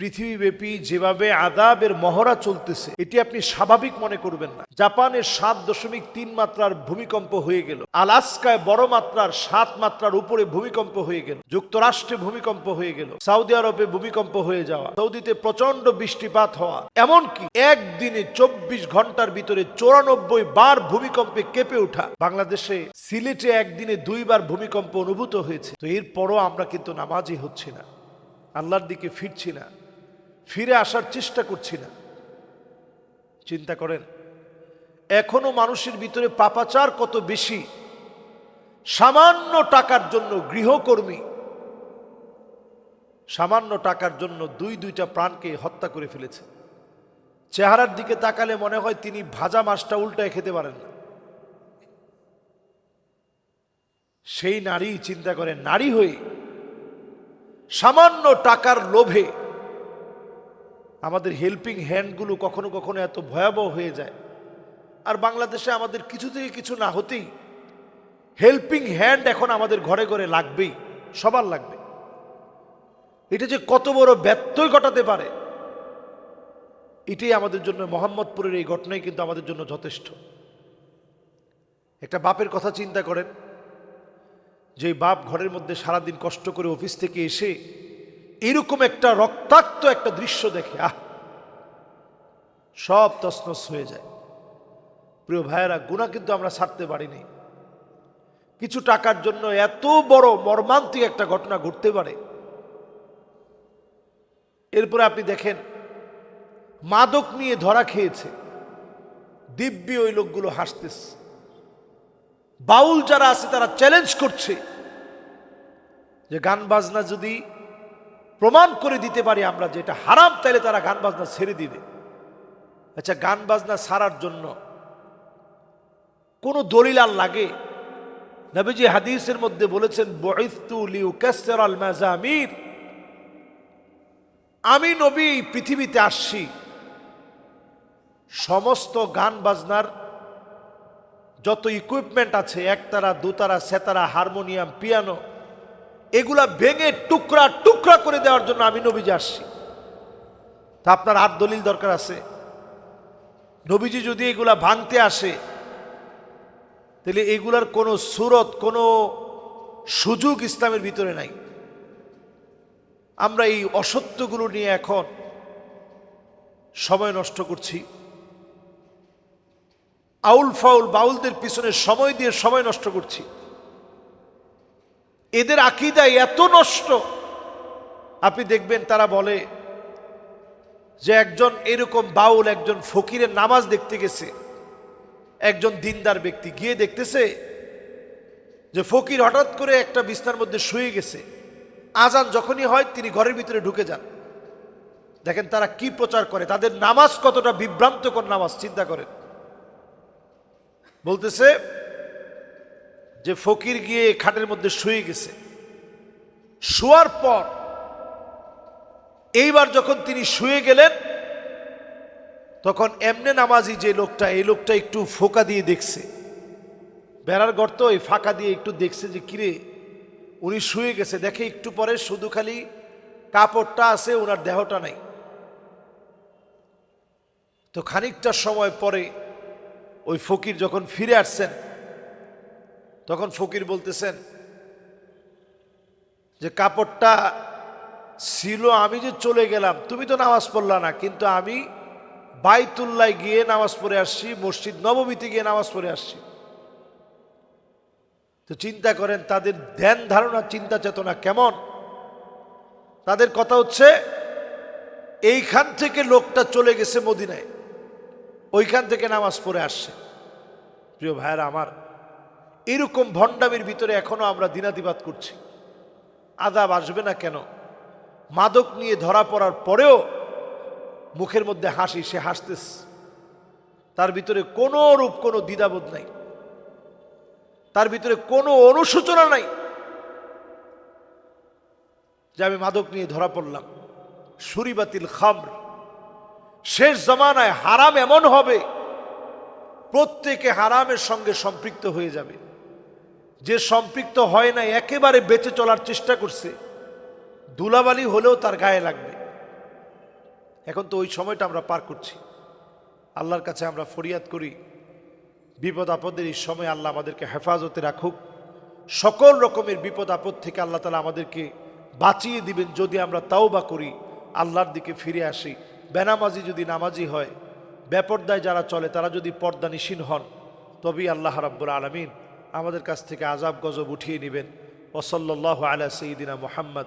পৃথিবীব্যাপী যেভাবে আদাবের মহড়া চলতেছে, এটি আপনি স্বাভাবিক মনে করবেন না। জাপানের সাত দশমিক তিন মাত্রার ভূমিকম্প হয়ে গেল। আলাস্কায় বড় মাত্রার সাত মাত্রার উপরে ভূমিকম্প হয়ে গেল। যুক্তরাষ্ট্রে ভূমিকম্প হয়ে গেল। সৌদি আরবে ভূমিকম্প হয়ে যাওয়া। সৌদিতে প্রচণ্ড বৃষ্টিপাত হওয়া। এমনকি একদিনে চব্বিশ ঘণ্টার ভিতরে চৌরানব্বই বার ভূমিকম্পে কেঁপে ওঠা। বাংলাদেশে সিলেটে একদিনে দুইবার ভূমিকম্প অনুভূত হয়েছে। তো এরপরও আমরা কিন্তু নামাজই হচ্ছি না। আল্লাহর দিকে ফিরছি না। ফিরে আসার চেষ্টা করছি না। চিন্তা করেন, এখনও মানুষের ভিতরে পাপাচার কত বেশি? সামান্য টাকার জন্য গৃহকর্মী, সামান্য টাকার জন্য দুই দুইটা প্রাণকে হত্যা করে ফেলেছে। চেহারার দিকে তাকালে মনে হয় তিনি ভাজা মাছটা উল্টায় খেতে পারেন না। সেই নারী, চিন্তা করে নারী হয়ে সামান্য টাকার লোভে আমাদের হেল্পিং হ্যান্ডগুলো কখনো কখনো এত ভয়াবহ হয়ে যায়। আর বাংলাদেশে আমাদের কিছু থেকে কিছু না হতেই হেল্পিং হ্যান্ড এখন আমাদের ঘরে ঘরে লাগবেই, সবার লাগবে। এটা যে কত বড় ব্যত্যয় ঘটাতে পারে, এটাই আমাদের জন্য মোহাম্মদপুরের এই ঘটনাই কিন্তু আমাদের জন্য যথেষ্ট। একটা বাপের কথা চিন্তা করেন, যে বাপ ঘরের মধ্যে সারাদিন কষ্ট করে অফিস থেকে এসে এরকম একটা রক্তাক্ত একটা দৃশ্য দেখে, আহ! সব তসনস হয়ে যায়। প্রিয় ভাইয়েরা গুণা কিন্তু আমরা ছাড়তে পারিনি। কিছু টাকার জন্য এত বড় মর্মান্তিক একটা ঘটনা ঘটতে পারে। এরপরে আপনি দেখেন, মাদক নিয়ে ধরা খেয়েছে। দিব্যি ওই লোকগুলো হাসতেছে। বাউল যারা আছে, তারা চ্যালেঞ্জ করছে যে গান বাজনা যদি প্রমাণ করে দিতে পারি আমরা যে এটা হারাম, তাহলে তারা গান বাজনা ছেড়ে দিবে। আচ্ছা গান বাজনা সারার জন্য কোনো দলিল আর লাগে? নবীজি হাদিসের মধ্যে বলেছেন আমি নবী এই পৃথিবীতে আসছি। সমস্ত গান বাজনার যত ইকুইপমেন্ট আছে, একতারা, দুতারা, সেতারা, হারমোনিয়াম, পিয়ানো, এগুলা ভেঙে টুকরা টুকরা করে দেওয়ার জন্য আমি নবীজি আসছি। তা আপনার আর দলিল দরকার আছে? নবীজি যদি এগুলা ভাঙতে আসে, তাহলে এগুলার কোনো সুরত, কোনো সুযোগ ইসলামের ভিতরে নাই। আমরা এই অসত্যগুলো নিয়ে এখন সময় নষ্ট করছি। আউল ফাউল বাউলদের পিছনে সময় দিয়ে সময় নষ্ট করছি। এদের আকিদা এত নষ্ট। আপনি দেখবেন তারা বলে যে একজন এরকম বাউল, একজন ফকিরের নামাজ দেখতে গেছে। একজন দিনদার ব্যক্তি গিয়ে দেখতেছে যে ফকির হঠাৎ করে একটা বিছনার মধ্যে শুয়ে গেছে। আজান যখনই হয়, তিনি ঘরের ভিতরে ঢুকে যান। দেখেন তারা কি প্রচার করে। তাদের নামাজ কতটা বিভ্রান্তকর নামাজ, চিন্তা করেন। বলতেছে যে ফকির গিয়ে খাটের মধ্যে শুয়ে গেছে। শোয়ার পর এইবার যখন তিনি শুয়ে গেলেন, তখন এমনে নামাজি যে লোকটা, এই লোকটা একটু ফোকা দিয়ে দেখছে। বেড়ার গর্ত ওই ফাঁকা দিয়ে একটু দেখছে যে, কিরে, উনি শুয়ে গেছে। দেখে একটু পরে শুধু খালি কাপড়টা আছে ওনার দেহটা নাই। তো খানিকটা সময় পরে ওই ফকির যখন ফিরে আসছেন, তখন ফকির বলতেছেন যে, কাপড়টা ছিল আমি যে চলে গেলাম, তুমি তো নামাজ পড়লা না, কিন্তু আমি বাইতুল্লায় গিয়ে নামাজ পড়ে আসছি, মসজিদ নবমীতে গিয়ে নামাজ পড়ে আসছি। তো চিন্তা করেন, তাদের ধ্যান ধারণা, চিন্তা চেতনা কেমন? তাদের কথা হচ্ছে, এইখান থেকে লোকটা চলে গেছে মদিনায়, ওইখান থেকে নামাজ পড়ে আসছে। প্রিয় ভাইয়েরা আমার, এরকম ভণ্ডামির ভিতরে এখনও আমরা দিনাতিবাদ করছি। আদাব আসবে না কেন? মাদক নিয়ে ধরা পড়ার পরেও মুখের মধ্যে হাসি, সে হাসতেস তার ভিতরে কোনো রূপ, কোনো দ্বিধাবোধ নাই। তার ভিতরে কোনো অনুশোচনা নাই যে আমি মাদক নিয়ে ধরা পড়লাম। সুরিবাতিল খামর। শেষ জমানায় হারাম এমন হবে, প্রত্যেকে হারামের সঙ্গে সম্পৃক্ত হয়ে যাবে। যে সম্পৃক্ত হয় না একেবারে বেঁচে চলার চেষ্টা করছে ধুলাবালি হলেও তার গায়ে লাগবে। এখন তো ওই সময়টা আমরা পার করছি। আল্লাহর কাছে আমরা ফরিয়াদ করি, বিপদ আপদের এই সময় আল্লাহ আমাদেরকে হেফাজতে রাখুক। সকল রকমের বিপদ আপদ থেকে আল্লাহ তালা আমাদেরকে বাঁচিয়ে দিবেন যদি আমরা তাও বা করি, আল্লাহর দিকে ফিরে আসি। বেনামাজি যদি নামাজি হয়, বেপর্দায় যারা চলে তারা যদি পর্দা নিশীন হন, তবেই আল্লাহ রাব্বুল আলমিন আমাদের কাছ থেকে আজাব গজব উঠিয়ে নেবেন। ওসল্লাহ আলা সঈদিনা মোহাম্মদ